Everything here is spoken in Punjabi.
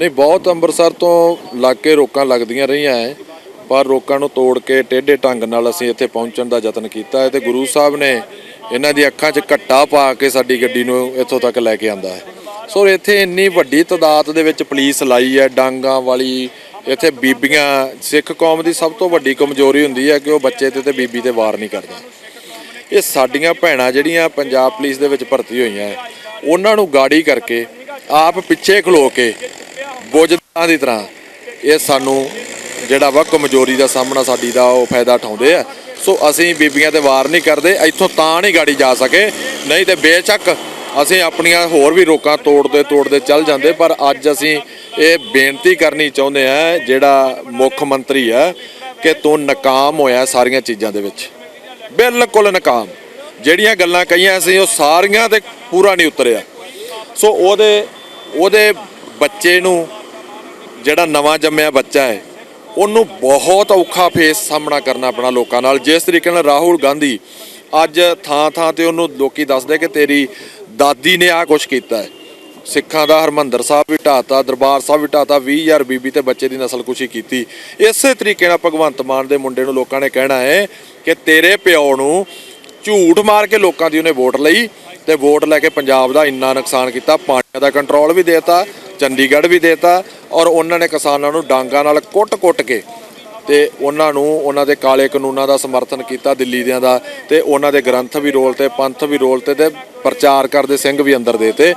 ਨਹੀਂ ਬਹੁਤ ਅੰਮ੍ਰਿਤਸਰ ਤੋਂ ਲੱਗ ਕੇ ਰੋਕਾਂ ਲੱਗਦੀਆਂ ਰਹੀਆਂ ਹੈ ਪਰ ਰੋਕਾਂ ਨੂੰ ਤੋੜ ਕੇ ਟੇਢੇ ਢੰਗ ਨਾਲ ਅਸੀਂ ਇੱਥੇ ਪਹੁੰਚਣ ਦਾ ਯਤਨ ਕੀਤਾ ਹੈ ਤੇ ਗੁਰੂ ਸਾਹਿਬ ਨੇ ਇਹਨਾਂ ਦੀ ਅੱਖਾਂ 'ਚ ਘੱਟਾ ਪਾ ਕੇ ਸਾਡੀ ਗੱਡੀ ਨੂੰ ਇੱਥੋਂ ਤੱਕ ਲੈ ਕੇ ਆਂਦਾ ਹੈ। ਸੋ ਇੱਥੇ ਇੰਨੀ ਵੱਡੀ ਤਾਦਾਦ ਦੇ ਵਿੱਚ ਪੁਲਿਸ ਲਾਈ ਹੈ ਡਾਂਗਾ ਵਾਲੀ ਇੱਥੇ ਬੀਬੀਆਂ ਸਿੱਖ ਕੌਮ ਦੀ ਸਭ ਤੋਂ ਵੱਡੀ ਕਮਜ਼ੋਰੀ ਹੁੰਦੀ ਹੈ ਕਿ ਉਹ ਬੱਚੇ ਤੇ ਤੇ ਬੀਬੀ ਤੇ ਵਾਰ ਨਹੀਂ ਕਰਦਾ। ਇਹ ਸਾਡੀਆਂ ਭੈਣਾਂ ਜਿਹੜੀਆਂ ਪੰਜਾਬ ਪੁਲਿਸ ਦੇ ਵਿੱਚ ਭਰਤੀ ਹੋਈਆਂ ਹੈ, ਉਹਨਾਂ ਨੂੰ ਗਾੜੀ ਕਰਕੇ ਆਪ ਪਿੱਛੇ ਖਲੋ ਕੇ ਬੋਝਾਂ ਦੀ ਤਰ੍ਹਾਂ ਇਹ ਸਾਨੂੰ ਜਿਹੜਾ ਵਾ ਕਮਜ਼ੋਰੀ ਦਾ ਸਾਹਮਣਾ ਸਾਡੀ ਦਾ ਉਹ ਫਾਇਦਾ ਉਠਾਉਂਦੇ ਆ। ਸੋ ਅਸੀਂ ਬੀਬੀਆਂ ਤੇ ਵਾਰ ਨਹੀਂ ਕਰਦੇ, ਇੱਥੋਂ ਤਾਂ ਨਹੀਂ ਗਾੜੀ ਜਾ ਸਕੇ। ਨਹੀਂ ਤੇ ਬੇਸ਼ੱਕ ਅਸੀਂ ਆਪਣੀਆਂ ਹੋਰ ਵੀ ਰੋਕਾਂ ਤੋੜਦੇ ਤੋੜਦੇ ਚੱਲ ਜਾਂਦੇ, ਪਰ ਅੱਜ ਅਸੀਂ ਇਹ ਬੇਨਤੀ ਕਰਨੀ ਚਾਹੁੰਦੇ ਆ, ਜਿਹੜਾ ਮੁੱਖ ਮੰਤਰੀ ਆ, ਕਿ ਤੂੰ ਨਾਕਾਮ ਹੋਇਆ ਸਾਰੀਆਂ ਚੀਜ਼ਾਂ ਦੇ ਵਿੱਚ। ਬਿਲਕੁਲ ਨਾਕਾਮ। ਜਿਹੜੀਆਂ ਗੱਲਾਂ ਕਹੀਆਂ ਸੀ ਉਹ ਸਾਰੀਆਂ ਤੇ ਪੂਰਾ ਨਹੀਂ ਉਤਰਿਆ। ਸੋ ਉਹਦੇ ਉਹਦੇ ਬੱਚੇ ਨੂੰ ਜਿਹੜਾ ਨਵਾਂ ਜੰਮਿਆ ਬੱਚਾ ਹੈ, ਉਹਨੂੰ ਬਹੁਤ ਔਖਾ ਫੇਸ ਸਾਹਮਣਾ ਕਰਨਾ ਪੈਣਾ ਲੋਕਾਂ ਨਾਲ। ਜਿਸ ਤਰੀਕੇ ਨਾਲ ਰਾਹੁਲ ਗਾਂਧੀ ਅੱਜ ਥਾਂ ਥਾਂ ਤੇ ਉਹਨੂੰ ਲੋਕੀ ਦੱਸਦੇ ਕਿ ਤੇਰੀ ਦਾਦੀ ਨੇ ਆ ਕੁਛ ਕੀਤਾ ਹੈ। ਸਿੱਖਾਂ ਦਾ ਹਰਮੰਦਰ ਸਾਹਿਬ ਵੀ ਢਾਤਾ ਦਰਬਾਰ ਸਾਹਿਬ ਵੀ ਢਾਤਾ 20000 ਬੀਬੀ ਤੇ ਬੱਚੇ ਦੀ ਨਸਲਕੁਸ਼ੀ ਕੀਤੀ। ਇਸੇ ਤਰੀਕੇ ਨਾਲ ਭਗਵੰਤ ਮਾਨ ਦੇ ਮੁੰਡੇ ਨੂੰ ਲੋਕਾਂ ਨੇ ਕਹਿਣਾ ਹੈ ਕਿ ਤੇਰੇ ਪਿਓ ਨੂੰ ਝੂਠ ਮਾਰ ਕੇ ਲੋਕਾਂ ਦੀ ਉਹਨੇ ਵੋਟ ਲਈ। ਤੇ ਵੋਟ ਲੈ ਕੇ ਪੰਜਾਬ ਦਾ ਇੰਨਾ ਨੁਕਸਾਨ ਕੀਤਾ, ਪਾਣੀਆਂ ਦਾ ਕੰਟਰੋਲ ਵੀ ਦੇਤਾ, ਚੰਡੀਗੜ੍ਹ ਵੀ ਦੇਤਾ ਔਰ ਉਹਨਾਂ ਨੇ ਕਿਸਾਨਾਂ ਨੂੰ ਡਾਂਗਾਂ ਨਾਲ ਕੁੱਟ-ਕੁੱਟ ਕੇ ਤੇ ਉਹਨਾਂ ਨੂੰ ਉਹਨਾਂ ਦੇ ਕਾਲੇ ਕਾਨੂੰਨਾਂ ਦਾ ਸਮਰਥਨ ਕੀਤਾ, ਦਿੱਲੀ ਦਿਆਂ ਦਾ ਤੇ ਉਹਨਾਂ ਦੇ ਗ੍ਰੰਥ ਵੀ ਰੋਲ ਤੇ ਪੰਥ ਵੀ ਰੋਲ ਤੇ ਤੇ ਪ੍ਰਚਾਰ ਕਰਦੇ, ਸਿੰਘ ਵੀ ਅੰਦਰ ਦੇਤੇ।